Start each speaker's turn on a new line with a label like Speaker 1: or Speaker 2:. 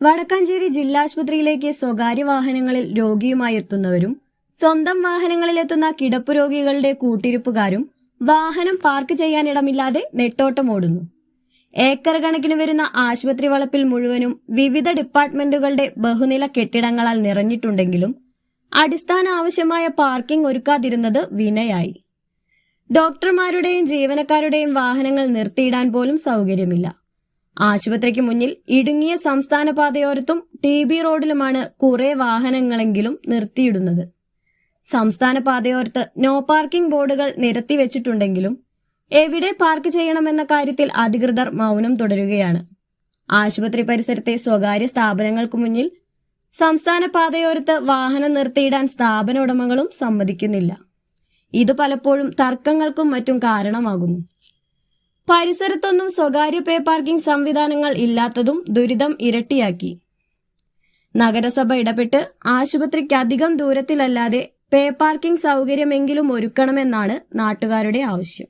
Speaker 1: വടക്കാഞ്ചേരി ജില്ലാശുപത്രിയിലേക്ക് സ്വകാര്യ വാഹനങ്ങളിൽ രോഗിയുമായി എത്തുന്നവരും സ്വന്തം വാഹനങ്ങളിലെത്തുന്ന കിടപ്പു രോഗികളുടെ കൂട്ടിരിപ്പുകാരും വാഹനം പാർക്ക് ചെയ്യാനിടമില്ലാതെ നെട്ടോട്ടമോടുന്നു ഏക്കർ കണക്കിന് വരുന്ന ആശുപത്രി വളപ്പിൽ മുഴുവനും വിവിധ ഡിപ്പാർട്ട്മെന്റുകളുടെ ബഹുനില കെട്ടിടങ്ങളാൽ നിറഞ്ഞിട്ടുണ്ടെങ്കിലും അടിസ്ഥാന ആവശ്യമായ പാർക്കിംഗ് ഒരുക്കാതിരുന്നത് വിനയായി. ഡോക്ടർമാരുടെയും ജീവനക്കാരുടെയും വാഹനങ്ങൾ നിർത്തിയിടാൻ പോലും സൗകര്യമില്ല. ആശുപത്രിക്ക് മുന്നിൽ ഇടുങ്ങിയ സംസ്ഥാന പാതയോരത്തും ടി ബി റോഡിലുമാണ് കുറെ വാഹനങ്ങളെങ്കിലും നിർത്തിയിടുന്നത്. സംസ്ഥാന പാതയോരത്ത് നോ പാർക്കിംഗ് ബോർഡുകൾ നിരത്തി വെച്ചിട്ടുണ്ടെങ്കിലും എവിടെ പാർക്ക് ചെയ്യണമെന്ന കാര്യത്തിൽ അധികൃതർ മൗനം തുടരുകയാണ്. ആശുപത്രി പരിസരത്തെ സ്വകാര്യ സ്ഥാപനങ്ങൾക്ക് മുന്നിൽ സംസ്ഥാന പാതയോരത്ത് വാഹനം നിർത്തിയിടാൻ സ്ഥാപന ഉടമകളും സമ്മതിക്കുന്നില്ല. ഇത് പലപ്പോഴും തർക്കങ്ങൾക്കും മറ്റും കാരണമാകുന്നു. പരിസരത്തൊന്നും സ്വകാര്യ പേ പാർക്കിംഗ് സംവിധാനങ്ങൾ ഇല്ലാത്തതും ദുരിതം ഇരട്ടിയാക്കി. നഗരസഭ ഇടപെട്ട് ആശുപത്രിക്കധികം ദൂരത്തിലല്ലാതെ പേ പാർക്കിംഗ് സൗകര്യമെങ്കിലും ഒരുക്കണമെന്നാണ് നാട്ടുകാരുടെ ആവശ്യം.